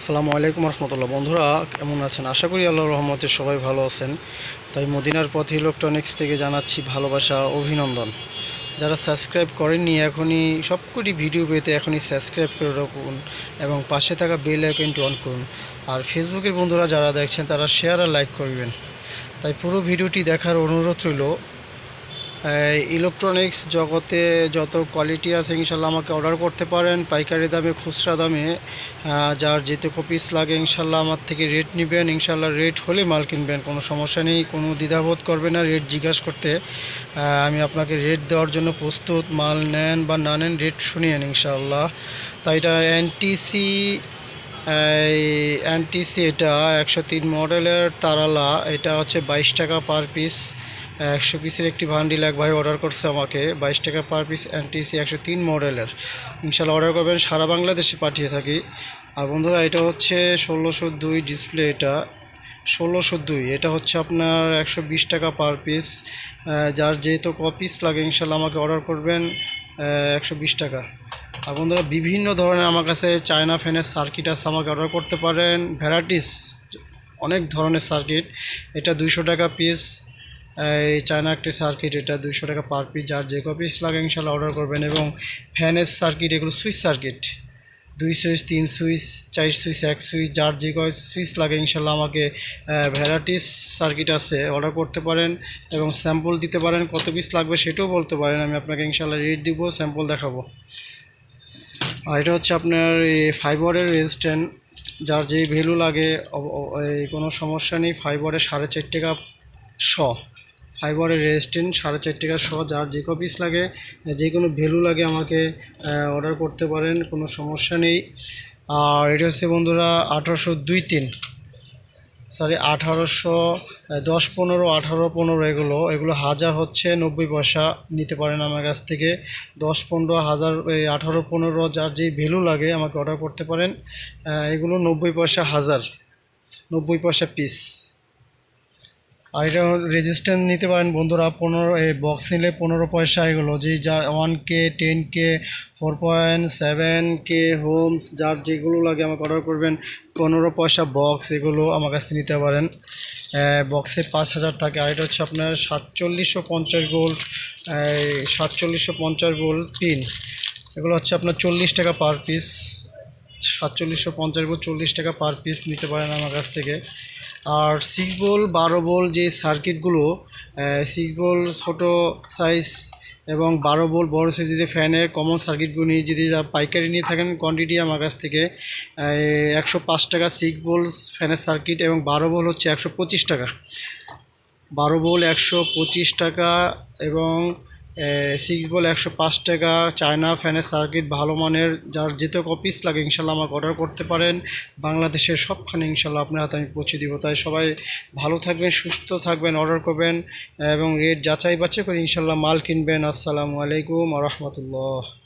আসসালামু আলাইকুম রহমতুল্লাহ। বন্ধুরা, কেমন আছেন? আশা করি আল্লাহ রহমতে সবাই ভালো আছেন। তাই মদিনার পথে ইলেকট্রনিক্স থেকে জানাচ্ছি ভালোবাসা, অভিনন্দন। যারা সাবস্ক্রাইব করেননি, এখনই সবকটি ভিডিও পেতে এখনই সাবস্ক্রাইব করে রাখুন এবং পাশে থাকা বেল আইকনটি অন করুন। আর ফেসবুকের বন্ধুরা যারা দেখছেন, তারা শেয়ার আর লাইক করবেন। তাই পুরো ভিডিওটি দেখার অনুরোধ রইল ইলেকট্রনিক্স জগতে যত কোয়ালিটি আছে, ইনশাল্লাহ আমাকে অর্ডার করতে পারেন। পাইকারি দামে, খুচরা দামে। যার যেতে কপিস লাগে, ইনশাল্লাহ আমার থেকে রেট নেবেন। ইনশাল্লাহ রেট হলে মাল কিনবেন, কোনো সমস্যা নেই। কোনো দ্বিধাবোধ করবে না রেট জিজ্ঞাসা করতে। আমি আপনাকে রেট দেওয়ার জন্য প্রস্তুত। মাল নেন বা না নেন রেট শুনিয়েন ইনশাল্লাহ। তাই এটা এনটিসি এনটিসি এটা একশো তিন মডেলের তারালা। এটা হচ্ছে বাইশ টাকা পার পিস একশো পিসের একটি ভান্ডিল এক ভাই অর্ডার করছে আমাকে, বাইশ টাকা পার পিস এনটিসি একশো তিন মডেলের। ইনশাল্লাহ অর্ডার করবেন, সারা বাংলাদেশে পাঠিয়ে থাকি। আর বন্ধুরা, এটা হচ্ছে ষোলোশো দুই ডিসপ্লে এটা। ষোলোশো দুই, এটা হচ্ছে আপনার একশো বিশ টাকা পার পিস যার যেহেতু কপিস লাগে, ইনশাল্লাহ আমাকে অর্ডার করবেন একশো বিশ টাকা। আর বন্ধুরা, বিভিন্ন ধরনের আমার কাছে চায়না ফ্যানের সার্কিট আছে, আমাকে অর্ডার করতে পারেন। ভ্যারাইটিস অনেক ধরনের সার্কিট এটা দুইশো টাকা পিস এই চায়না একটি সার্কিট এটা দুইশো টাকা পার পিস যার যে কপিস লাগে ইনশাল্লাহ অর্ডার করবেন এবং ফ্যানের সার্কিট এগুলো সুইচ সার্কিট দুই সুইচ তিন সুইচ চার সুইচ এক সুইচ যার যে কয় সুইচ লাগে ইনশাল্লাহ আমাকে ভ্যারাইটিস সার্কিট আছে অর্ডার করতে পারেন এবং স্যাম্পল দিতে পারেন, কত পিস লাগবে সেটাও বলতে পারেন, আমি আপনাকে ইনশাল্লাহ রেট দিব স্যাম্পল দেখাবো। আর এটা হচ্ছে আপনার এই ফাইবারের রেজিস্ট্যান্ট যার যে ভ্যালু লাগে কোনো সমস্যা নেই ফাইবারের সাড়ে চার টাকা শ। ফাইবারের রেজিস্ট্যান্ট সাড়ে চার টাকা শ যার যে কপিস লাগে যে কোনো ভ্যালু লাগে আমাকে অর্ডার করতে পারেন, কোনো সমস্যা নেই। আর এটা হচ্ছে বন্ধুরা আঠারোশো দুই তিন সরি আঠারোশো দশ পনেরো, আঠারো পনেরো এগুলো। এগুলো হাজার হচ্ছে, নব্বই পয়সা নিতে পারেন আমার কাছ থেকে। দশ পনেরো, হাজার এই আঠারো পনেরো, যার যেই ভ্যালু লাগে আমাকে অর্ডার করতে পারেন। এগুলো নব্বই পয়সা হাজার, নব্বই পয়সা পিস আর এটা রেজিস্ট্যান্স নিতে পারেন বন্ধুরা, পনেরো, এই বক্স নিলে পনেরো পয়সা এগুলো যে যা one K ten K four point seven K ohms যার যেগুলো লাগে আমাকে অর্ডার করবেন, পনেরো পয়সা বক্স এগুলো আমার কাছ নিতে পারেন। বক্সে পাঁচ হাজার থাকে। আর এটা হচ্ছে আপনার সাতচল্লিশশো পঞ্চাশ গোল সাতচল্লিশশো পঞ্চাশ গোল তিন এগুলো হচ্ছে আপনার চল্লিশ টাকা পার পিস সাতচল্লিশশো পঞ্চাশ গোল চল্লিশ টাকা পার পিস নিতে পারেন আমার কাছ থেকে। আর সিক্স বোল বারো বোল যে সার্কিটগুলো সিক্স বোল ছোটো সাইজ এবং বারো বোল বড় সাইজের যে ফ্যানের কমন সার্কিটগুলো নিয়ে যদি পাইকারি নিয়ে থাকেন কোয়ান্টিটি আমার কাছ থেকে একশো পাঁচ টাকা সিক্স বোল ফ্যানের সার্কিট এবং বারো বোল হচ্ছে একশো পঁচিশ টাকা। বারো বোল একশো পঁচিশ টাকা এবং সিক্স বল একশো পাঁচ টাকা, চায়না ফ্যানের সার্কিট ভালো মানের, যার যেতে কপিস লাগে, ইনশাল্লাহ আমাকে অর্ডার করতে পারেন। বাংলাদেশের সবখানে ইনশাল্লাহ আপনার হাতে আমি পৌঁছে দিব। তাই সবাই ভালো থাকবেন, সুস্থ থাকবেন অর্ডার করবেন, এবং রেট যাচাই বাছাই করে ইনশাল্লাহ মাল কিনবেন। আসসালামু আলাইকুম রহমতুল্লাহ।